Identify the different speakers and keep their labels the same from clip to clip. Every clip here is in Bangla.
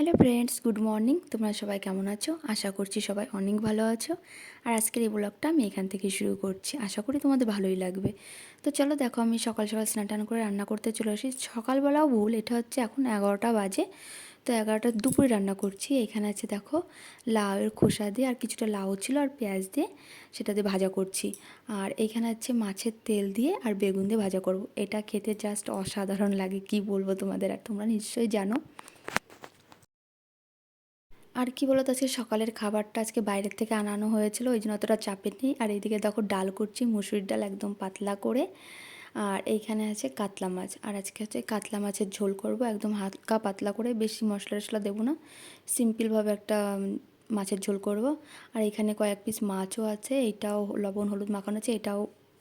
Speaker 1: Hello friends, good morning. তোমরা সবাই কেমন আছো? আশা করছি সবাই অনেক ভালো আছো। আর আজকের এই ব্লগটা আমি এখান থেকে শুরু করছি। আশা করি তোমাদের ভালোই লাগবে। তো চলো দেখো, আমি সকাল সকাল স্নান টান করে রান্না করতে চলে আসি। সকালবেলাও ভুল, এটা হচ্ছে এখন এগারোটা বাজে। তো এগারোটা দুপুরে রান্না করছি। এখানে আছে দেখো, লাউয়ের খোসা দিয়ে আর কিছুটা লাউ ছিল আর পেঁয়াজ দিয়ে সেটা দিয়ে ভাজা করছি। আর এখানে আছে মাছের তেল দিয়ে আর বেগুন দিয়ে ভাজা করব। এটা খেতে জাস্ট অসাধারণ লাগে, কি বলব তোমাদের? আর তোমরা নিশ্চয়ই জানো। আর কি বলতো, আজকে সকালের খাবারটা আজকে বাইরের থেকে আনানো হয়েছিল, ওই জন্য অতটা চাপের নেই। আর এইদিকে দেখো ডাল করছি মুসুরির ডাল একদম পাতলা করে। আর এইখানে আছে কাতলা মাছ। আর আজকে হচ্ছে কাতলা মাছের ঝোল করব, একদম হালকা পাতলা করে, বেশি মশলা টশলা দেবো না। সিম্পলভাবে একটা মাছের ঝোল করব। আর এখানে কয়েক পিস মাছও আছে এটাও লবণ, হলুদ মাখানো আছে, এটাও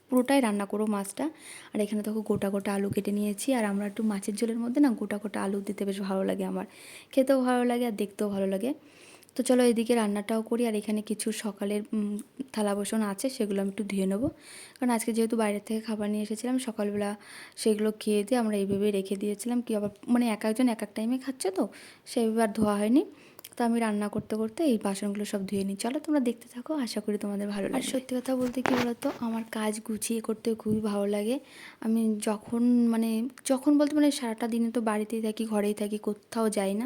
Speaker 1: পুরোটাই রান্না করব মাছটা। আর এখানে দেখো গোটা গোটা আলু কেটে নিয়েছি। আর আমরা একটু মাছের ঝোলের মধ্যে না গোটা গোটা আলু দিতে বেশ ভালো লাগে আমার। খেতেও ভালো লাগে আর দেখতেও ভালো লাগে। তো চলো এদিকে রান্নাটাও করি। আর এখানে কিছু সকালের থালা বসন আছে, সেগুলো আমি একটু ধুয়ে নেব। কারণ আজকে যেহেতু বাইরের থেকে খাবার নিয়ে এসেছিলাম, সকালবেলা সেগুলো খেয়ে দিয়ে আমরা এইভাবে রেখে দিয়েছিলাম। কি আবার মানে এক একজন এক এক টাইমে খাচ্ছে তো, সেইভাবে আর ধোয়া হয়নি। তো আমি রান্না করতে করতে এই বাসনগুলো সব ধুয়ে নিই। চলো তোমরা দেখতে থাকো আশা করি তোমাদের ভালো লাগে আর সত্যি কথা বলতে কী বলতো আমার কাজ গুছিয়ে করতে খুবই ভালো লাগে। আমি যখন মানে যখন বলতে মানে সারাটা দিনে তো বাড়িতেই থাকি ঘরেই থাকি কোথাও যাই না।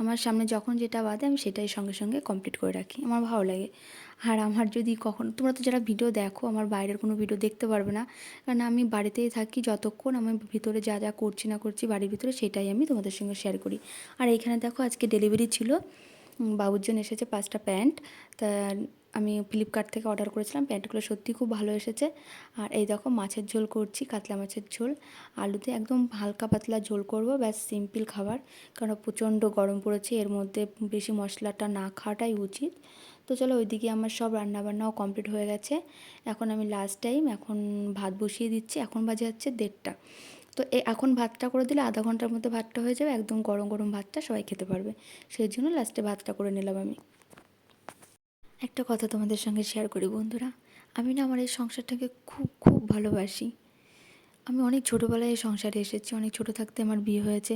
Speaker 1: আমার সামনে যখন যেটা বাদে আমি সেটাই সঙ্গে সঙ্গে কমপ্লিট করে রাখি। আমার ভালো লাগে। আর আমার যদি কখন, তোমরা তো যারা ভিডিও দেখো, আমার বাইরের কোনো ভিডিও দেখতে পারবে না। কারণ আমি বাড়িতেই থাকি যতক্ষণ আমি ভিতরে যা যা করছি না করছি বাড়ির ভিতরে, সেটাই আমি তোমাদের সঙ্গে শেয়ার করি। আর এইখানে দেখো আজকে ডেলিভারি ছিল। বাবুর জন্য এসেছে পাঁচটা প্যান্ট। তা আমি ফ্লিপকার্ট থেকে অর্ডার করেছিলাম। প্যান্টগুলো সত্যি খুব ভালো এসেছে। আর এই দেখো মাছের ঝোল করছি, কাতলা মাছের ঝোল। আলুতে একদম হালকা পাতলা ঝোল করব, ব্যাস সিম্পল খাবার। কারণ প্রচণ্ড গরম পড়েছে, এর মধ্যে বেশি মশলাটা না খাওয়াটাই উচিত। তো চলো ওইদিকে আমার সব রান্নাবান্নাও কমপ্লিট হয়ে গেছে। এখন আমি লাস্ট টাইম এখন ভাত বসিয়ে দিচ্ছি। এখন বাজে হচ্ছে দেড়টা। তো এ এখন ভাতটা করে দিলে আধা ঘণ্টার মধ্যে ভাতটা হয়ে যাবে। একদম গরম গরম ভাতটা সবাই খেতে পারবে। সেই জন্য লাস্টে ভাতটা করে নিলাম আমি। একটা কথা তোমাদের সঙ্গে শেয়ার করি বন্ধুরা। আমি না আমার এই সংসারটাকে খুব খুব ভালোবাসি। আমি অনেক ছোটোবেলায় এই সংসারে এসেছি, অনেক ছোটো থাকতে আমার বিয়ে হয়েছে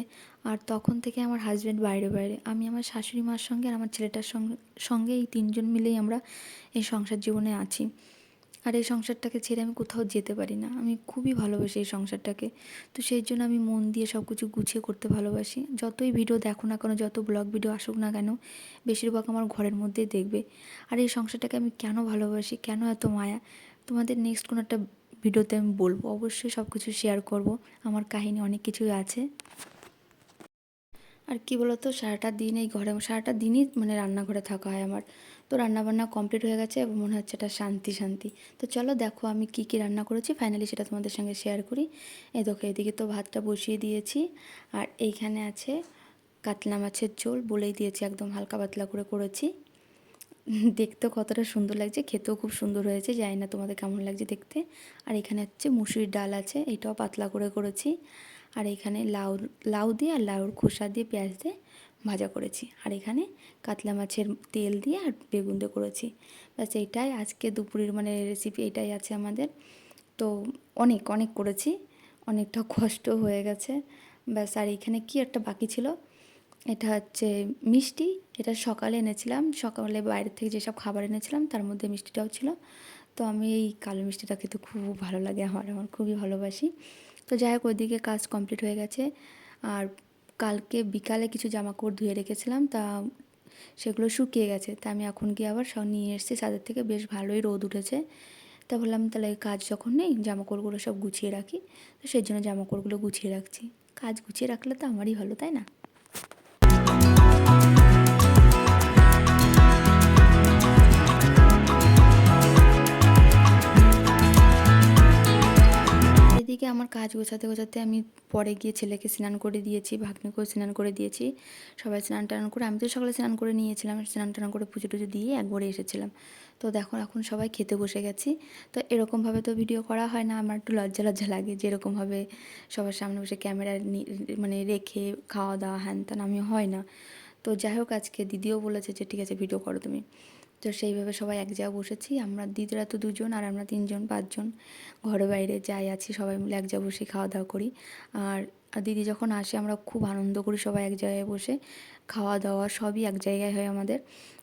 Speaker 1: আর তখন থেকে আমার হাজব্যান্ড বাইরে বাইরে। আমি আমার শাশুড়ি মার সঙ্গে আর আমার ছেলেটার সঙ্গে সঙ্গে এই তিনজন মিলেই আমরা এই সংসার জীবনে আছি। আর এই সংসারটাকে ছেড়ে আমি কোথাও যেতে পারি না। আমি খুবই ভালোবাসি এই সংসারটাকে। তো সেই জন্য আমি মন দিয়ে সব কিছু গুছিয়ে করতে ভালোবাসি। যতই ভিডিও দেখো না কেন, যত ব্লগ ভিডিও আসুক না কেন, বেশিরভাগ আমার ঘরের মধ্যেই দেখবে। আর এই সংসারটাকে আমি কেন ভালোবাসি, কেন এত মায়া? তোমাদের নেক্সট কোনো একটা ভিডিওতে আমি বলব, অবশ্যই সব কিছু শেয়ার করব। আমার কাহিনী অনেক কিছুই আছে। আর কি বলতো, সারাটা দিন এই ঘরে, সারাটা দিনই মানে রান্নাঘরে থাকা হয় আমার। তো রান্নাবান্না কমপ্লিট হয়ে গেছে এবং মনে হচ্ছে এটা শান্তি শান্তি। তো চলো দেখো আমি কি কি রান্না করেছি। ফাইনালি সেটা তোমাদের সঙ্গে শেয়ার করি। এই দেখো, এদিকে তো ভাতটা বসিয়ে দিয়েছি। আর এইখানে আছে কাতলা মাছের ঝোল বলেই দিয়েছি, একদম হালকা পাতলা করে করেছি। দেখতেও কতটা সুন্দর লাগছে, খেতেও খুব সুন্দর হয়েছে, জানি না তোমাদের কেমন লাগছে দেখতে। আর এখানে হচ্ছে মুসুরির ডাল আছে, এটাও পাতলা করে করেছি। আর এখানে লাউ লাউ দিয়ে আর লাউর খোসা দিয়ে পেঁয়াজ দিয়ে ভাজা করেছি। আর এখানে কাতলা মাছের তেল দিয়ে আর বেগুন দিয়ে করেছি। ব্যাস এইটাই আজকে দুপুরের মানে রেসিপি এটাই আছে আমাদের। তো অনেক অনেক করেছি, অনেকটা কষ্ট হয়ে গেছে। ব্যাস আর এখানে কি একটা বাকি ছিল? এটা হচ্ছে মিষ্টি, এটা সকালে এনেছিলাম। সকালে বাইরে থেকে যেসব খাবার এনেছিলাম, তার মধ্যে মিষ্টিটাও ছিল। তো আমি এই কালো মিষ্টিটা খেতে খুব ভালো লাগে আমার আমার খুবই ভালোবাসি। তো যাই হোক, ওইদিকে কাজ কমপ্লিট হয়ে গেছে। আর কালকে বিকালে কিছু জামা কাপড় ধুয়ে রেখেছিলাম, তা সেগুলো শুকিয়ে গেছে। তা আমি এখন গিয়ে আবার সব নিয়ে এসেছি। ছাদের থেকে বেশ ভালোই রোদ উঠেছে। তা বললাম, তাহলে কাজ যখন নেই জামা কাপড়গুলো সব গুছিয়ে রাখি। তো সেই জন্য জামা কাপড়গুলো গুছিয়ে রাখছি। কাজ গুছিয়ে রাখলে তো আমারই ভালো, তাই না? গোছাতে গোছাতে আমি পরে গিয়ে ছেলেকে স্নান করে দিয়েছি, ভাগ্নিকেও স্নান করে দিয়েছি। সবাই স্নান টান করে, আমি তো সকালে স্নান করে নিয়েছিলাম, স্নান টান করে পুজো টুজো দিয়ে একবারে এসেছিলাম। তো দেখো, এখন সবাই খেতে বসে গেছি। তো এরকমভাবে তো ভিডিও করা হয় না, আমার একটু লজ্জা লজ্জা লাগে যেরকমভাবে সবার সামনে বসে ক্যামেরা মানে রেখে খাওয়া দাওয়া, হ্যান ত্যান আমি হয় না। তো যাই হোক, আজকে দিদিও বলেছে যে, ঠিক আছে ভিডিও করো তুমি। তো সেইভাবে সবাই এক জায়গায় বসেছি। আমরা দিদিরা তো দুজন আর আমরা তিনজন, পাঁচজন ঘরে বাইরে যাই আছি, সবাই মিলে এক জায়গায় বসে খাওয়া দাওয়া করি। আর দিদি যখন আসে আমরা খুব আনন্দ করি সবাই এক জায়গায় বসে। খাওয়া দাওয়া সবই এক জায়গায় হয় আমাদের।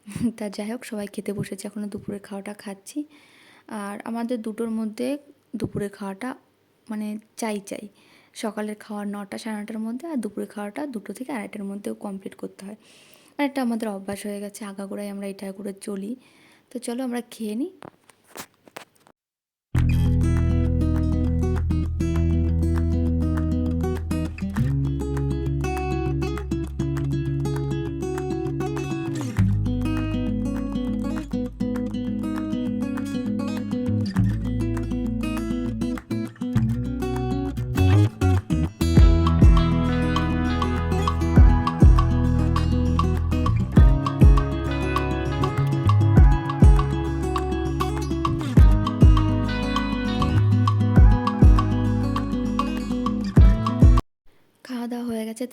Speaker 1: তা যাই হোক, সবাই খেতে বসেছে এখনও দুপুরের খাওয়াটা খাচ্ছি। আর আমাদের দুটোর মধ্যে দুপুরের খাওয়াটা মানে চাই চাই। সকালের খাওয়া নটা সাড়ে নটার মধ্যে আর দুপুরের খাওয়াটা দুটো থেকে আড়াইটার মধ্যেও কমপ্লিট করতে হয়। আর একটা আমাদের অভ্যাস হয়ে গেছে, আগাগোড়াই আমরা এটা করে চলি। তো চলো আমরা খেয়ে নিই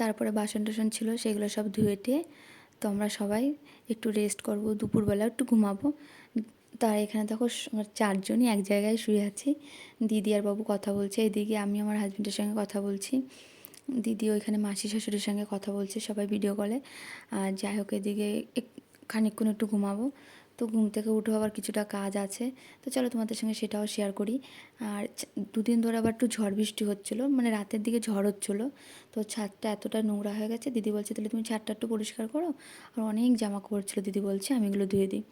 Speaker 1: তারপরে বাসন টাসন ছিল, সেগুলো সব ধুয়ে টেয়ে তো আমরা সবাই একটু রেস্ট করব, দুপুরবেলা একটু ঘুমাবো। তার এখানে দেখো চারজনই এক জায়গায় শুয়ে আছি। দিদি আর বাবু কথা বলছে, এদিকে আমি আমার হাজব্যান্ডের সঙ্গে কথা বলছি। দিদি ওইখানে মাসি শাশুড়ির সঙ্গে কথা বলছে, সবাই ভিডিও কলে আর যাই হোক, এদিকে খানিকক্ষণ একটু ঘুমাবো। তো ঘুম থেকে উঠে আবার কিছুটা কাজ আছে। তো চলো তোমাদের সঙ্গে সেটাও শেয়ার করি। আর দুদিন ধরে আবার একটু ঝড় বৃষ্টি হচ্ছিল মানে রাতের দিকে ঝড় হচ্ছিল। তো ছাদটা এতটা নোংরা হয়ে গেছে, দিদি বলছে, তাহলে তুমি ছাদটা একটু পরিষ্কার করো। আর অনেক জামা কাপড় ছিল, দিদি বলছে, আমি এগুলো ধুয়ে দিই।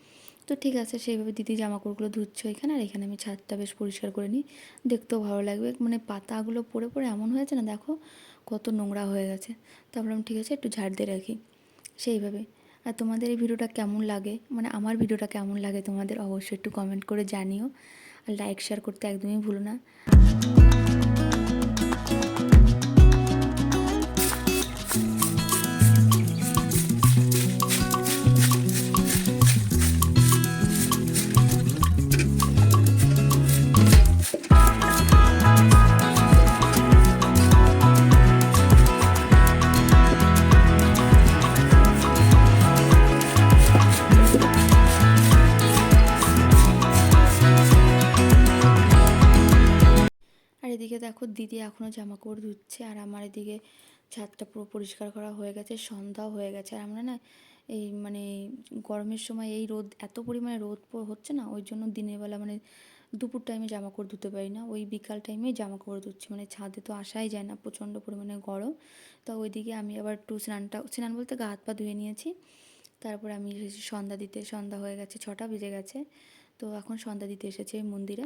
Speaker 1: তো ঠিক আছে, সেইভাবে দিদি জামা কাপড়গুলো ধুচ্ছে এখানে, আর এখানে আমি ছাদটা বেশ পরিষ্কার করে নিই। দেখতেও ভালো লাগবে মানে পাতাগুলো পড়ে পড়ে এমন হয়েছে না, দেখো কত নোংরা হয়ে গেছে। তো ভাবলাম, ঠিক আছে, একটু ঝাড় দিয়ে রাখি। সেইভাবে। আর তোমাদের এই ভিডিওটা কেমন লাগে? মানে আমার ভিডিওটা কেমন লাগে তোমাদের অবশ্যই একটু কমেন্ট করে জানিও। আর লাইক শেয়ার করতে একদমই ভুলো না। দিদি এখনও জামা কাপড় ধুচ্ছে আর আমার এদিকে ছাদটা পুরো পরিষ্কার করা হয়ে গেছে, সন্ধ্যাও হয়ে গেছে। আর আমরা না এই মানে গরমের সময় এই রোদ, এত পরিমাণে রোদ হচ্ছে না, ওই জন্য দিনের বেলা মানে দুপুর টাইমে জামা কাপড় ধুতে পারি না। ওই বিকাল টাইমেই জামা কাপড় ধুচ্ছি। মানে ছাদে তো আসাই যায় না, প্রচণ্ড পরিমাণে গরম। তো ওইদিকে আমি আবার একটু স্নানটা, স্নান বলতে গা হাত পা ধুয়ে নিয়েছি। তারপর আমি সন্ধ্যা দিতে, সন্ধ্যা হয়ে গেছে, ছটা বেজে গেছে। তো এখন সন্ধ্যা দিতে এসেছি মন্দিরে।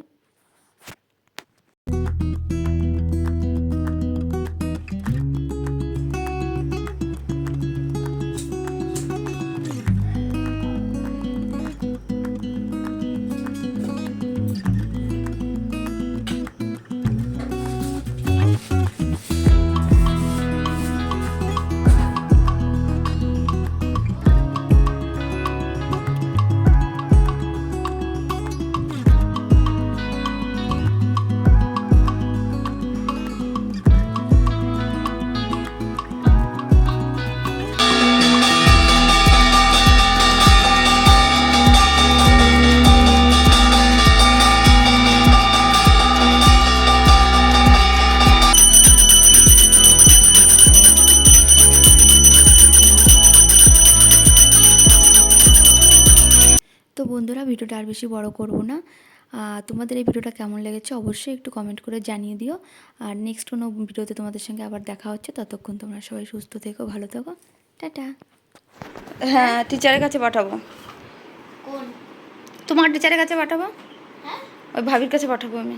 Speaker 1: ভিডিওটা আর বেশি বড় করব না। তোমাদের এই ভিডিওটা কেমন লেগেছে অবশ্যই একটু কমেন্ট করে জানিয়ে দিও। আর নেক্সট কোনো ভিডিওতে তোমাদের সঙ্গে আবার দেখা হচ্ছে ততক্ষণ তোমরা সবাই সুস্থ থেকো ভালো থেকো। টাটা।
Speaker 2: হ্যাঁ টিচারের কাছে পাঠাবো।
Speaker 3: কোন?
Speaker 2: তোমার টিচারের কাছে পাঠাবো?
Speaker 3: হ্যাঁ?
Speaker 2: ওই ভাবির কাছে পাঠাবো আমি।